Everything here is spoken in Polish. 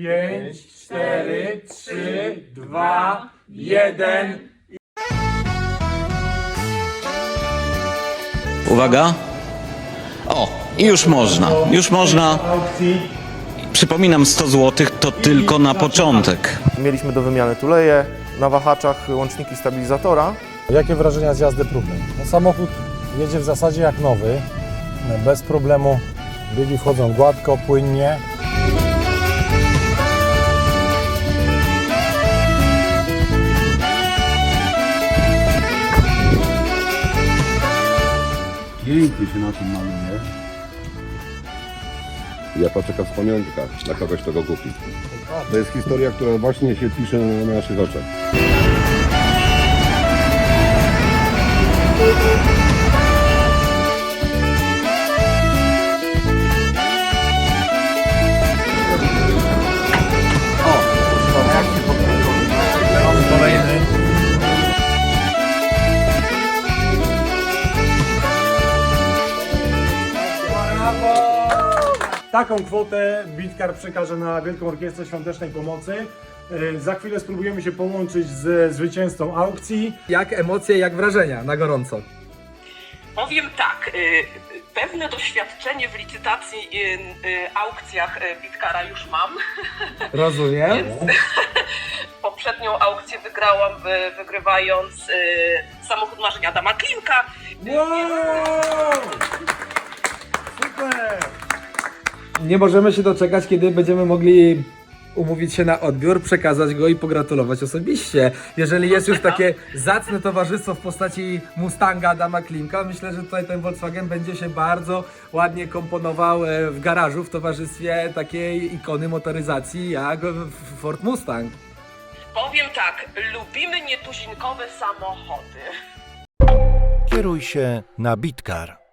5, 4, 3, 2, 1. Uwaga. O, i już można, już można. Przypominam, 100 zł to tylko na początek. Mieliśmy do wymiany tuleje, na wahaczach łączniki stabilizatora. Jakie wrażenia z jazdy próbnej? No, samochód jedzie w zasadzie jak nowy, bez problemu. Biegi wchodzą gładko, płynnie. Pięknie się na tym maluje. Ja to czekam w pamiątkach dla kogoś, kto go kupi. To jest historia, która właśnie się pisze na naszych oczach. Taką kwotę Bitkar przekaże na Wielką Orkiestrę Świątecznej Pomocy. E, Za chwilę spróbujemy się połączyć ze zwycięzcą aukcji. Jak emocje, jak wrażenia na gorąco. Powiem tak, y, pewne doświadczenie w licytacji, y, aukcjach Bitkara już mam. Rozumiem. Poprzednią aukcję wygrałam wygrywając samochód marzenia Adama Klimka. Wow! Nie możemy się doczekać, kiedy będziemy mogli umówić się na odbiór, przekazać go i pogratulować osobiście. Jeżeli jest już takie zacne towarzystwo w postaci Mustanga Adama Klimka, myślę, że tutaj ten Volkswagen będzie się bardzo ładnie komponował e, w garażu w towarzystwie takiej ikony motoryzacji jak Ford Mustang. Powiem tak, lubimy nietuzinkowe samochody. Kieruj się na Bitkar.